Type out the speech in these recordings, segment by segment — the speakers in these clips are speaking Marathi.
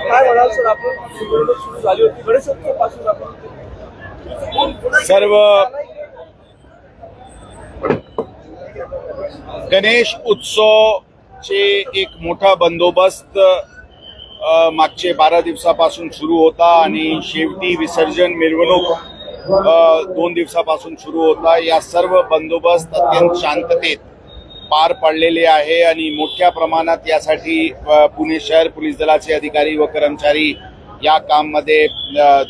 काय म्हणाल सर आपण? निवडणूक सुरू झाली होती. गणेशोत्सवापासून आपण सर्व गणेश उत्सवचे एक मोठा बंदोबस्त मागचे बारा दिवसापासून सुरू होता आणि शेवटी विसर्जन मिरवणूक दोन दिवसापासून सुरू होता. या सर्व बंदोबस्त अत्यंत शांततेत पार पडलेले आहे आणि मोठ्या प्रमाणात यासाठी पुणे शहर पोलीस दलाचे अधिकारी व कर्मचारी या काममध्ये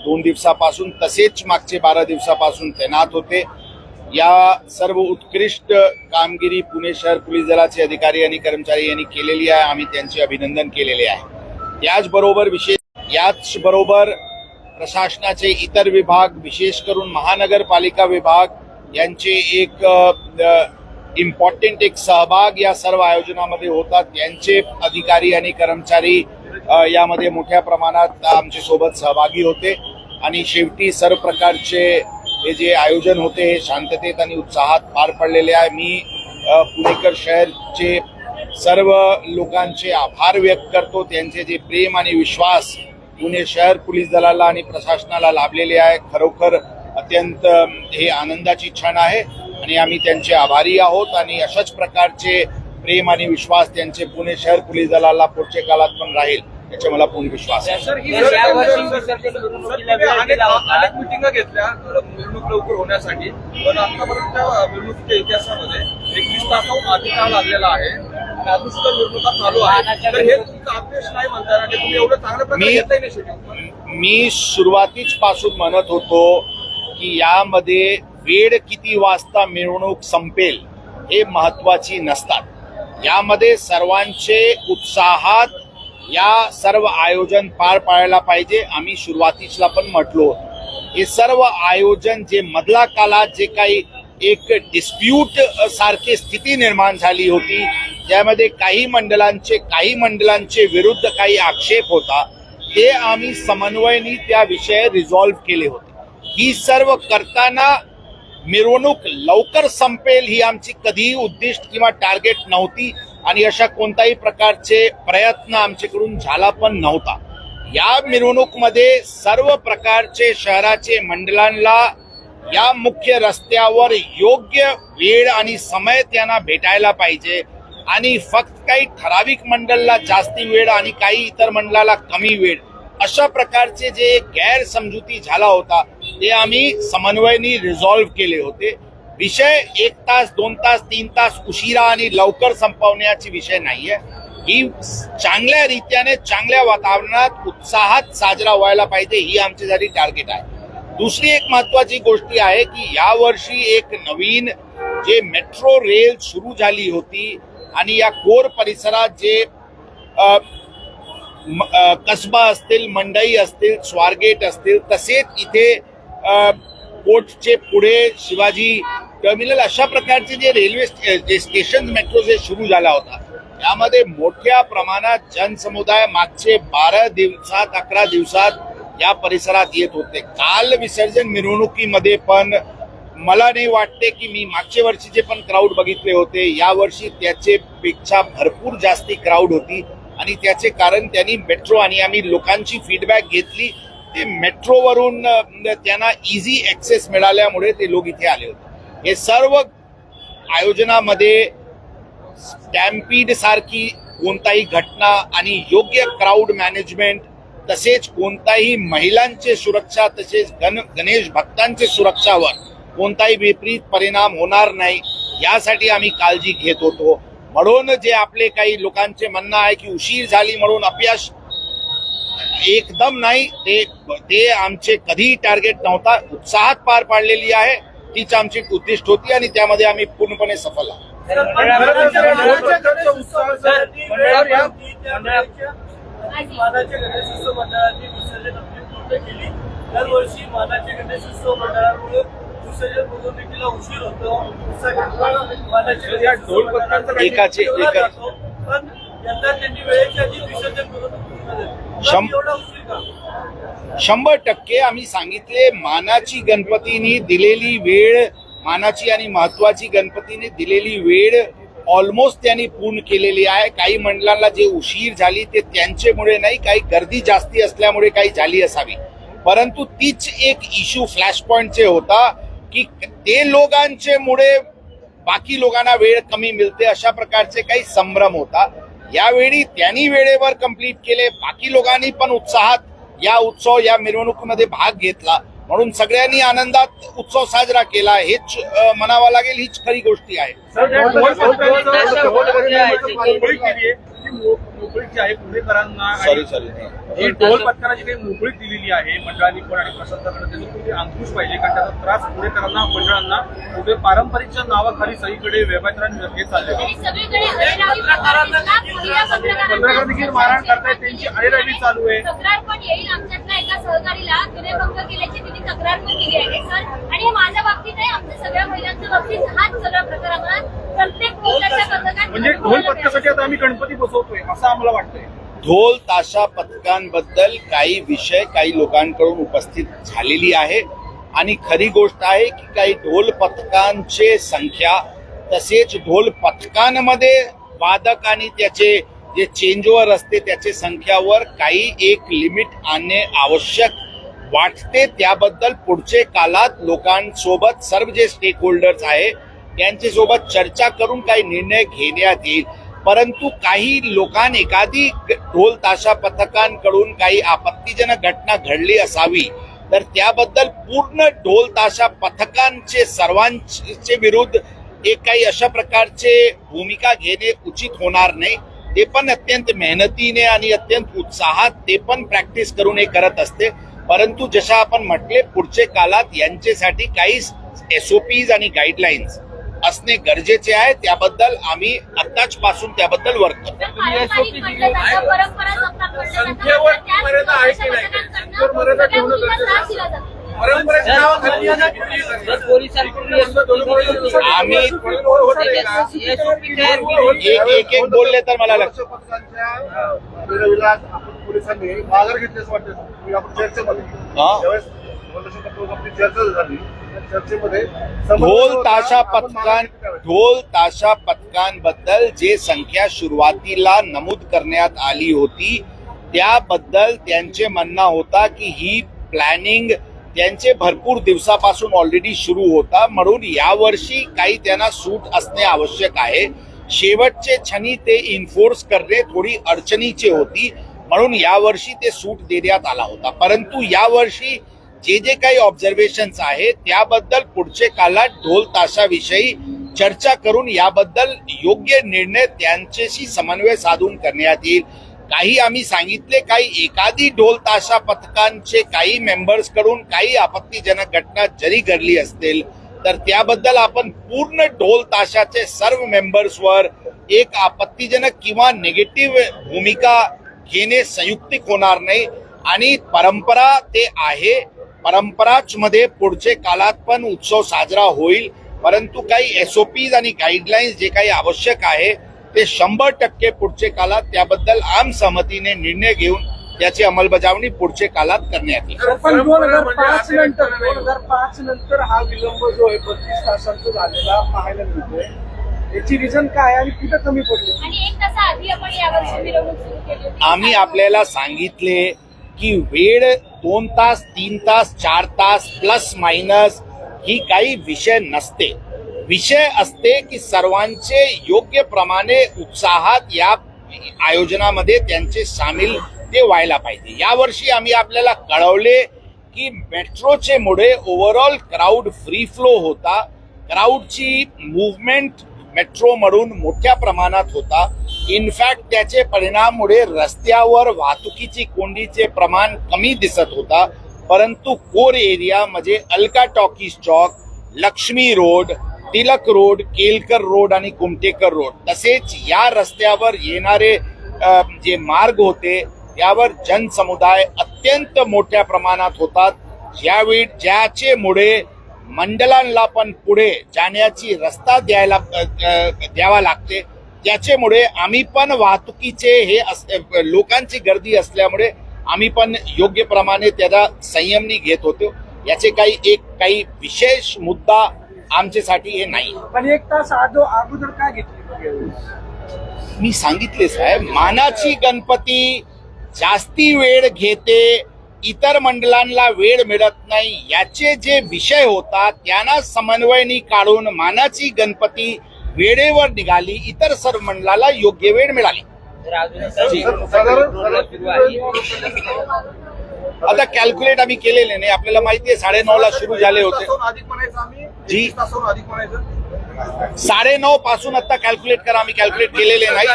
दोन दिवसापासून तसेच मागचे बारा दिवसापासून तैनात होते. या सर्व उत्कृष्ट कामगिरी पुणे शहर पोलीस दलाचे अधिकारी आणि कर्मचारी यांनी केलेली आहे. आम्ही त्यांचे अभिनंदन केलेले आहे. याचबरोबर विशेष याचबरोबर प्रशासनाचे इतर विभाग विशेष करून महानगरपालिका विभाग यांचे एक इम्पॉर्टंट एक सहभाग या सर्व आयोजनामध्ये होतात. त्यांचे अधिकारी आणि कर्मचारी यामध्ये मोठ्या प्रमाणात आमच्यासोबत सहभागी होते. आणि शेवटी सर्व प्रकारचे हे जे आयोजन होते हे शांततेत आणि उत्साहात पार पडलेले आहे. मी पुणेकर शहरचे सर्व लोकांचे आभार व्यक्त करतो. त्यांचे जे प्रेम आणि विश्वास पुणे शहर पोलीस दलाला आणि प्रशासनाला लाभलेले आहे खरोखर अत्यंत हे आनंदाची क्षण आहे. आणि आम्ही त्यांचे आभारी आहोत आणि अशाच प्रकारचे प्रेम आणि विश्वास त्यांचे पुणे शहर पोलीस दलाला पुढच्या काळात पण राहील याचा मला पूर्ण विश्वास आहे. सर ही तर यावर्षी सर, विसर्जन सर, मिरवणुकीला तुम्ही वेळ अनेक दिला होता. अनेक मिटिंगा घेतल्या अ, मिरवणूक लवकर होण्यासाठी. पण आतापर्यंत अ, मिरवणुकीच्या इतिहासामध्ये एकवीस तासाहून अधिक काळ लागलेला आहे? आणि अजून सुद्धा मिरवणुका चालू आहे तर हे तुमचं अपयश नाही म्हणता येणार. हे तुम्ही एवढं चांगल्या प्रकारे मी- घेतलंय इनिशिएटिव्ह मी सुरुवातीच पासून म्हणत होतो की यामध्ये वेळ किती वाजता मिरवणूक संपेल हे महत्वाची नसतात. यामध्ये सर्वांचे उत्साहात या सर्व आयोजन पार पाडायला पाहिजे. आम्ही सुरुवातीला पण म्हटलो हे सर्व आयोजन जे मधला कालात जे काही एक डिस्प्यूट सारखी स्थिती निर्माण झाली होती ज्यामध्ये काही मंडळांचे काही मंडळांचे विरुद्ध काही आक्षेप होता ते आम्ही समन्वयनी त्या विषय रिझॉल्व्ह केले होते. ही सर्व करताना मिरवणूक लवकर संपेल ही आमची कधीही उद्दिष्ट किंवा टार्गेट नव्हती आणि अशा कोणत्याही प्रकारचे प्रयत्न आमच्याकडून झाला पण नव्हता. या मिरवणूकमध्ये सर्व प्रकारचे शहराचे मंडळांना या मुख्य रस्त्यावर योग्य वेळ आणि समय त्यांना भेटायला पाहिजे आणि फक्त काही ठराविक मंडळाला जास्ती वेळ आणि काही इतर मंडळाला कमी वेळ अशा प्रकारचे जे गैरसमजुती झाला होता ते आम्ही समन्वयनी रिझॉल्व्ह केले होते. विषय एक तास दोन तास तीन तास उशिरा आणि लवकर संपवण्याची विषय नाहीये. ही चांगल्या रीत्याने चांगल्या वातावरणात उत्साहात साजरा व्हायला पाहिजे ही आमच्यासाठी टार्गेट आहे. दुसरी एक महत्वाची गोष्ट आहे की यावर्षी एक नवीन जे मेट्रो रेल सुरू झाली होती आणि या कोर परिसरात जे कसबा असतील मंडई असतील स्वारगेट असतील तसेच इथे अ, कोर्टचे पुढे शिवाजी टर्मिनल अशा प्रकारचे जे रेल्वे स्टे- जे स्टेशन मेट्रो जे सुरू झाला होता यामध्ये मोठ्या प्रमाणात जनसमुदाय मागचे बारा दिवसात अकरा दिवसात या परिसरात येत होते. काल विसर्जन मिरवणुकीमध्ये पण मला नाही वाटते की मी मागच्या वर्षीचे पण क्राऊड बघितले होते. यावर्षी त्याचे पेक्षा भरपूर जास्ती क्राऊड होती. आणि त्याचे कारण त्यांनी मेट्रो आणि आम्ही लोकांची फीडबॅक घेतली. ते मेट्रोवरून त्यांना इझी ॲक्सेस मिळाल्यामुळे ते लोक इथे आले होते. हे सर्व आयोजनामध्ये स्टॅम्पीड सारखी कोणताही घटना आणि योग्य क्राऊड मॅनेजमेंट तसेच कोणताही महिलांचे सुरक्षा तसेच गण गणेश भक्तांचे सुरक्षावर कोणताही विपरीत परिणाम होणार नाही यासाठी आम्ही काळजी घेत होतो. म्हणून जे आपले काही लोकांचे म्हणणं आहे की उशीर झाली म्हणून अपयश एकदम नाही ते ते आमचे कधीही टार्गेट नव्हता. उत्साहात पार पाडलेली आहे. तीच आमची उद्दिष्ट होती आणि त्यामध्ये आम्ही पूर्णपणे सफल आहोत. मानाचे मंडळामुळे एकाचे- शंभर टक्के आम्ही सांगितले मानाची गणपतीनी दिलेली वेळ मानाची आणि महत्वाची गणपतीने दिलेली वेळ ऑलमोस्ट त्यांनी पूर्ण केलेली आहे. काही मंडळांना जे उशीर झाली ते त्यांच्यामुळे नाही काही गर्दी जास्ती असल्यामुळे काही झाली असावी. परंतु तीच एक इश्यू फ्लॅश पॉइंटचे होता. की ते लोकांचे मुळे बाकी लोकांना वेळ कमी मिळते अशा प्रकारचे काही संभ्रम होता. यावेळी त्यांनी वेळेवर कंप्लीट केले बाकी लोकांनी पण उत्साहात या उत्सव या मिरवणुकीमध्ये भाग घेतला. म्हणून सगळ्यांनी आनंदात उत्सव साजरा केला हेच म्हणावं लागेल हीच खरी गोष्टी आहे मोकळीक दिली आहे ती मो- मोकळीक जी आहे पुणेकरांना सॉरी सॉरी ही काही मोकळीक दिलेली आहे मंडळांनी पण आणि प्रशासनाकडे त्याची कुठे अंकुश पाहिजे कारण त्याचा त्रास पुणेकरांना मंडळांना कुठे पारंपरिकच्या नावाखाली सगळीकडे हे चालले पत्रकारांना देखील मारहाण करतायत त्यांची अरेरावी चालू आहे तक्रार पण येईल आमच्यातल्या एका सहकारीला विनयभंग केल्याची तिने तक्रार पण केली आहे सर. आणि हे माझ्या बाबतीत आहे आमच्या सगळ्या महिलांच्या बाबतीत हाच सगळा प्रकार आम्हाला प्रत्येक म्हणजे ढोल पथकासाठी आता आम्ही गणपती बसवतोय असं आम्हाला वाटतंय. ढोल ताशा पथकांबद्दल काही विषय काही लोकांकडून उपस्थित झालेली आहे. आणि खरी गोष्ट आहे की काही ढोल पथकांचे संख्या तसेच ढोल पथकांमध्ये वादक आणि त्याचे जे चेंजओव्हर असते त्याचे संख्यावर काही एक लिमिट आणणे आवश्यक वाटते त्याबद्दल पुढचे कालात लोकांसोबत सर्व जे स्टेक होल्डर्स आहे त्यांच्यासोबत चर्चा करून काही निर्णय घेण्यात येईल. परंतु काही लोकां एखादी ढोल ताशा पथकांकडून काही आपत्तीजनक घटना घडली असावी तर त्याबद्दल पूर्ण ढोल ताशा पथकांचे सर्वांचे विरुद्ध एक काही अशा प्रकारचे भूमिका घेणे उचित होणार नाही. ते पण अत्यंत मेहनतीने आणि अत्यंत उत्साहात ते पण प्रॅक्टिस करून हे करत असते. परंतु जशा आपण म्हटले पुढचे काळात यांच्यासाठी काही एसओपीज आणि गाईडलाईन्स असणे गरजेचे आहे. त्याबद्दल आम्ही आत्ताच पासून त्याबद्दल वर्क करतो. नावाखाली आम्ही एक एक एक बोलले तर मला लक्ष पोलिसांनी माघार घेतल्याचं वाटतं तुम्ही आपण चर्चेमध्ये. ज्यावेळेस चर्चा झाली. चर्चेमध्ये ढोल ताशा पथकां घेतली. ढोल ताशा पथकांबद्दल जे संख्या सुरुवातीला नमूद करण्यात आली होती त्याबद्दल त्यांचे म्हणणं होता की ही प्लॅनिंग त्यांचे भरपूर दिवसापासून ऑलरेडी सुरू होता. म्हणून यावर्षी काही त्यांना सूट असणे आवश्यक आहे. शेवटचे क्षणी ते इन्फोर्स करणे थोडी अडचणीचे होती. म्हणून यावर्षी ते सूट देण्यात आला होता. परंतु यावर्षी जे जे काही ऑब्झर्वेशन्स आहे त्याबद्दल पुढचे काळात ढोल ताशाविषयी चर्चा करून याबद्दल योग्य निर्णय त्यांच्याशी समन्वय साधून करण्यात येईल. काही आम्ही सांगितले काही एखादी ढोल ताशा पथकांचे काही मेंबर्सकडून काही आपत्तीजनक घटना जरी घडली असतील तर त्याबद्दल आपण पूर्ण ढोल ताशाचे सर्व मेंबर्सवर एक आपत्तीजनक किंवा निगेटिव्ह भूमिका घेणे संयुक्तिक होणार नाही. आणि परंपरा ते आहे. परंपराच मध्ये पुढचे काळात पण उत्सव साजरा होईल. परंतु काही एसओपीज आणि गाईडलाईन्स जे काही आवश्यक आहे ते शंभर टक्के पुढचे काळात त्याबद्दल आम सहमतीने निर्णय घेऊन त्याची अंमलबजावणी पुढचे काळात करण्यात येईल. पण दोन हजार पाच नंतर दोन हजार पाच नंतर हा विलंब जो आहे बत्तीस तासांचा झालेला पाहायला मिळतोय. याची रिझन काय आणि कुठं कमी पडली? आणि एक तासा आधी आपण यावर्षी मिरवणूक सुरू केली होती. आम्ही आपल्याला सांगितले की वेळ दोन तास तीन तास चार तास प्लस मायनस ही काही विषय नसते. विषय असते की सर्वांचे योग्य प्रमाणे उत्साहात या आयोजनामध्ये त्यांचे सामील ते व्हायला पाहिजे. यावर्षी आम्ही आपल्याला कळवले की मेट्रोचे मुळे ओव्हरऑल क्राऊड फ्री फ्लो होता. क्राऊडची मुवमेंट मेट्रो म्हणून मोठ्या प्रमाणात होता. इनफॅक्ट त्याचे परिणामामुळे रस्त्यावर वाहतुकीची कोंडीचे प्रमाण कमी दिसत होता. परंतु कोर एरिया म्हणजे अलका टॉकीज चौक Laxmi road Tilak road Kelkar road आणि कुमटेकर रोड. तसेच या रस्त्यावर येणारे जे मार्ग होते यावर जनसमुदाय अत्यंत मोठ्या प्रमाणात होतात. ज्यावेळी ज्याचे मुळे मंडळांना पण पुढे जाण्याची रस्ता द्यायला द्यावा लागते. त्याच्यामुळे आम्ही पण वाहतुकीचे हे लोकांची गर्दी असल्यामुळे आम्ही पण योग्य प्रमाणे त्याचा संयमनी घेत होतो. याचे काही एक काही विशेष मुद्दा आमच्यासाठी हे नाही. पण एक तास अगोदर काय घेतली मी सांगितले साहेब मानाची गणपती जास्ती वेळ घेते इतर मंडळांना वेळ मिळत नाही याचे जे विषय होता त्यांना समन्वयनी काढून मानाची गणपती वेळेवर निघाली इतर सर्व मंडळाला योग्य वेळ मिळाली आता कॅल्क्युलेट आम्ही केलेले नाही आपल्याला माहिती आहे साडे ला सुरू झाले होते जी. साडे नऊ पासून आता कॅल्क्युलेट करा आम्ही कॅल्क्युलेट केलेले नाही.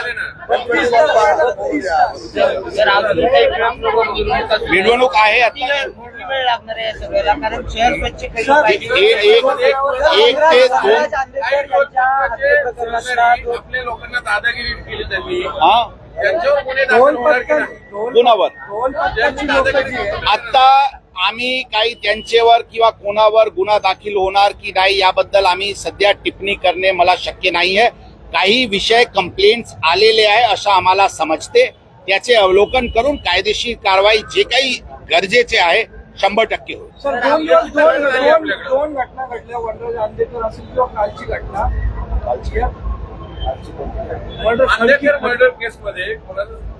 मिरवणूक आहे आता. एक ते लोकांना दादागिरी केली त्यांनी हा कोणावर आता आम्ही काही त्यांच्यावर किंवा कोणावर गुन्हा दाखल होणार की नाही याबद्दल आम्ही सध्या टिप्पणी करणे मला शक्य नाही आहे काही विषय कंप्लेंट्स आलेले आहे असं आम्हाला समजते. त्याचे अवलोकन करून कायदेशीर कारवाई जे काही गरजेचे आहे शंभर टक्के होईल. सर दोन घटना घडल्या असेल किंवा कालची घटना. कालची मर्डर केस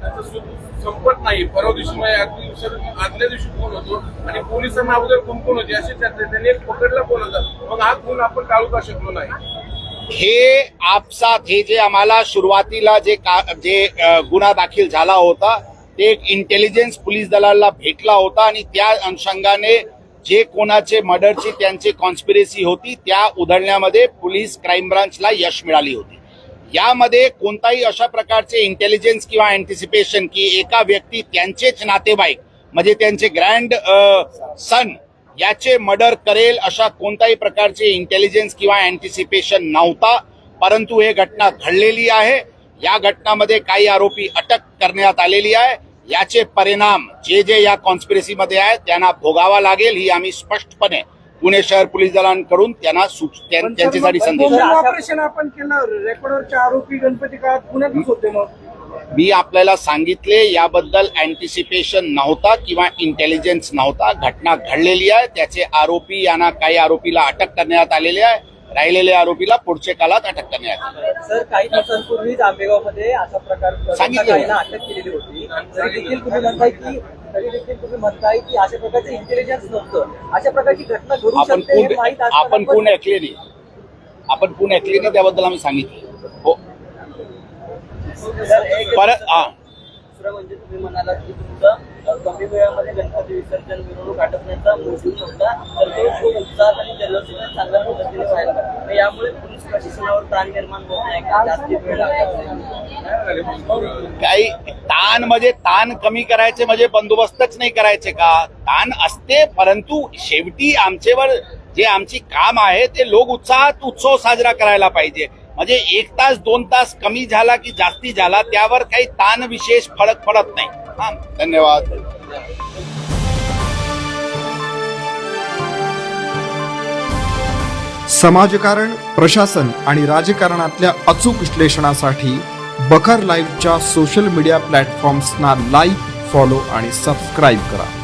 संपत नाही. परवा दिवशी म्हणजे आदल्या दिवशी- आदल्या दिवशी फोन होतो आणि पोलिसांना अगोदर कोण कोण होते. अशी चर्चा त्यांनी एक पकडला फोन होता मग हा फोन आपण टाळू का शकलो नाही? हे आपसात हे जे आम्हाला सुरुवातीला जे का जे गुन्हा दाखल झाला होता ते एक इंटेलिजन्स पोलीस दलाला भेटला होता आणि त्या अनुषंगाने जे कोणाचे मर्डरची त्यांची कॉन्स्पिरेसी होती त्या उधळण्यामध्ये पोलीस क्राईम ब्रांचला यश मिळाली होती. यामध्ये कोणताही अशा प्रकारचे इंटेलिजन्स किंवा अँटिसिपेशन की एका व्यक्ती त्यांचेच नातेवाईक म्हणजे त्यांचे ग्रँड सन याचे मर्डर करेल अशा कोणत्याही प्रकारचे इंटेलिजन्स किंवा अँटिसिपेशन नव्हता. परंतु हे घटना घडलेली आहे. या घटनामध्ये काही आरोपी अटक करण्यात आलेली आहे. याचे परिणाम जे जे या कॉन्स्पिरसीमध्ये आहेत त्यांना भोगावा लागेल ही आम्ही स्पष्टपणे पुणे शहर पोलीस दलांकडून त्यांना त्यांच्यासाठी संदेश. ऑपरेशन आपण केलं रेकॉर्डरचे आरोपी गणपती काळात पुण्यातच होते मग? मी आपल्याला सांगितले याबद्दल अँटिसिपेशन नव्हता किंवा इंटेलिजन्स नव्हता. घटना घडलेली आहे त्याचे आरोपी यांना काही आरोपीला अटक करण्यात आलेली आहे. राहिलेल्या आरोपीला पुढच्या काळात अटक करण्यात येईल सर काही दिवसांपूर्वीच आंबेगावमध्ये असा प्रकार सांगितलं. अटक केलेली होती. तरी देखील तुम्ही म्हणताय की तरी देखील तुम्ही म्हणताय की अशा प्रकारचे इंटेलिजन्स नव्हतं. अशा प्रकारची घटना घडू आपण कोण आपण पण- कोण ऐकले नाही. आपण कोण ऐकले नाही त्याबद्दल आम्ही सांगितले. हो. परत हा. दुसरं म्हणजे तुम्ही म्हणालात की तुमचं कमी वेळामध्ये गणपती विसर्जन मिरवणूक आटपण्याचा मोठी होता तर तो खूप उत्साहात आणि जल्लोषाने चांगल्या पद्धतीने व्हायला पाहिजे. यामुळे पोलीस प्रशासनावर ताण निर्माण होत नाही का? जास्ती वेळ लागतो काही ताण म्हणजे ताण कमी करायचे म्हणजे बंदोबस्तच नाही करायचे का? ताण असते परंतु शेवटी आमचेवर जे आमची काम आहे ते लोक उत्साहात उत्सव साजरा करायला पाहिजे. म्हणजे एक तास दोन तास कमी झाला की जास्ती झाला त्यावर काही ताण विशेष फरक पडत नाही. हा धन्यवाद. समाजकारण प्रशासन आणि राजकारणातल्या अचूक विश्लेषणासाठी बखर लाईव्हच्या सोशल मीडिया प्लॅटफॉर्म्सना लाईक फॉलो आणि सबस्क्राईब करा.